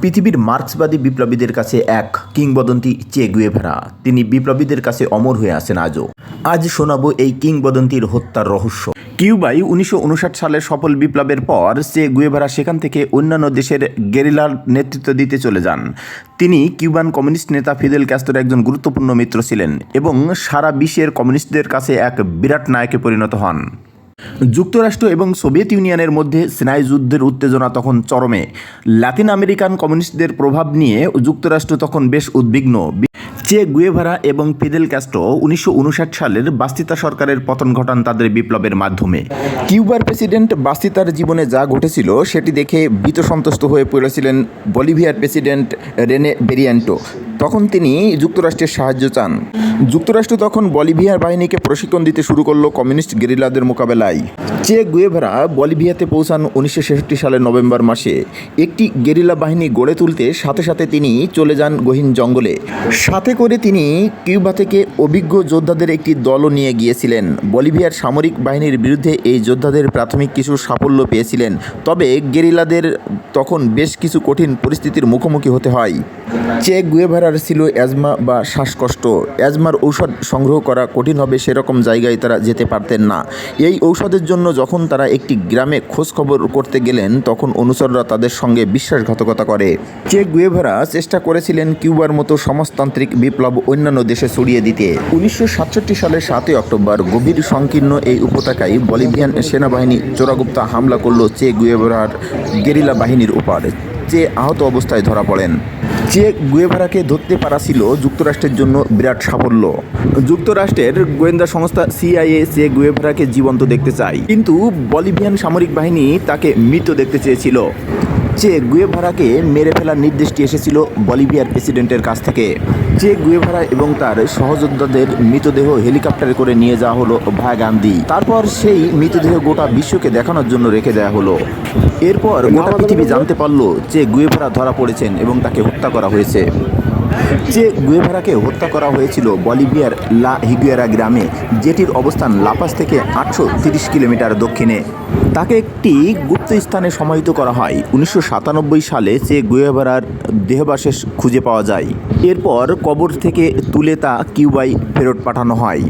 পৃথিবীর মার্ক্সবাদী বিপ্লবীদের কাছে এক কিংবদন্তি চে গুয়েভারা। তিনি বিপ্লবীদের কাছে অমর হয়ে আছেন আজও। আজ শোনাবো এই কিংবদন্তির হত্যার রহস্য। কিউবাই উনিশশো সালের সফল বিপ্লবের পর চে গুয়েভারা সেখান থেকে অন্যান্য দেশের গেরিলার নেতৃত্ব দিতে চলে যান। তিনি কিউবান কমিউনিস্ট নেতা ফিদেল ক্যাস্টোর একজন গুরুত্বপূর্ণ মিত্র ছিলেন এবং সারা বিশ্বের কমিউনিস্টদের কাছে এক বিরাট নায়কে পরিণত হন। যুক্তরাষ্ট্র এবং সোভিয়েত ইউনিয়নের মধ্যে স্নায়ু যুদ্ধের উত্তেজনা তখন চরমে। লাতিন আমেরিকান কমিউনিস্টদের প্রভাব নিয়ে যুক্তরাষ্ট্র তখন বেশ উদ্বিগ্ন। চে গুয়েভারা এবং ফিদেল ক্যাস্ট্রো উনিশশো উনষাট সালের বাস্তিতা সরকারের পতন ঘটান তাদের বিপ্লবের মাধ্যমে। কিউবার প্রেসিডেন্ট বাস্তিতার জীবনে যা ঘটেছিল, সেটি দেখে ভীত সন্তুষ্ট হয়ে পড়েছিলেন বলিভিয়ার প্রেসিডেন্ট রেনে বেরিয়ান্টো। তখন তিনি যুক্তরাষ্ট্রের সাহায্য চান। যুক্তরাষ্ট্র তখন বলিভিয়ার বাহিনীকে প্রশিক্ষণ দিতে শুরু করল কমিউনিস্ট গেরিলাদের মোকাবেলায়। চে গুয়েভারা বলিভিয়াতে পৌঁছান উনিশশো ছেষট্টি সালের নভেম্বর মাসে, একটি গেরিলা বাহিনী গড়ে তুলতে সাথে সাথে তিনি চলে যান গহীন জঙ্গলে। সাথে করে তিনি কিউবা থেকে অভিজ্ঞ যোদ্ধাদের একটি দলও নিয়ে গিয়েছিলেন। বলিভিয়ার সামরিক বাহিনীর বিরুদ্ধে এই যোদ্ধাদের প্রাথমিক কিছু সাফল্য পেয়েছিলেন। তবে গেরিলাদের তখন বেশ কিছু কঠিন পরিস্থিতির মুখোমুখি হতে হয়। চে গুয়েভারার ছিল অ্যাজমা বা শ্বাসকষ্ট। অ্যাজমার ঔষধ সংগ্রহ করা কঠিন হবে সেরকম জায়গায় তারা যেতে পারতেন না। এই ঔষধের জন্য যখন তারা একটি গ্রামে খোঁজখবর করতে গেলেন, তখন অনুচররা তাদের সঙ্গে বিশ্বাসঘাতকতা করে। চে গুয়েভারা চেষ্টা করেছিলেন কিউবার মতো সমাজতান্ত্রিক বিপ্লব অন্যান্য দেশে ছড়িয়ে দিতে। উনিশশো সাতষট্টি সালের সাতই অক্টোবর গভীর সংকীর্ণ এই উপত্যকায় বলিভিয়ান সেনাবাহিনী চোরাগুপ্তা হামলা করল চে গুয়েভারার গেরিলা বাহিনীর উপর চে আহত অবস্থায় ধরা পড়েন। চে গুয়েভারাকে ধরতে পারা ছিল যুক্তরাষ্ট্রের জন্য বিরাট সাফল্য। যুক্তরাষ্ট্রের গোয়েন্দা সংস্থা সিআইএ চে গুয়েভারাকে জীবন্ত দেখতে চায়। কিন্তু বলিভিয়ান সামরিক বাহিনী তাকে মৃত দেখতে চেয়েছিল। চে গুয়েভারাকে মেরে ফেলার নির্দেশটি এসেছিল বলিভিয়ার প্রেসিডেন্টের কাছ থেকে। চে গুয়েভারা এবং তার সহযোদ্ধাদের মৃতদেহ হেলিকপ্টারে করে নিয়ে যাওয়া হলো গান্ধী। তারপর সেই মৃতদেহ গোটা বিশ্বকে দেখানোর জন্য রেখে দেওয়া হলো। এরপর গোটা পৃথিবী জানতে পারল যে গুয়েভারা ধরা পড়েছেন এবং তাকে হত্যা করা হয়েছে। যে গুয়েভারাকে হত্যা করা হয়েছিল বলিভিয়ার লা হিগুয়েরা গ্রামে, যেটির অবস্থান লাপাস থেকে আটশো তিরিশ কিলোমিটার দক্ষিণে। তাকে একটি গুপ্ত স্থানে সমাহিত করা হয়। উনিশশো সাতানব্বই সালে সে গুয়েভারার দেহবাশেষ খুঁজে পাওয়া যায়। এরপর কবর থেকে তুলে তা কিউবাই ফেরত পাঠানো হয়।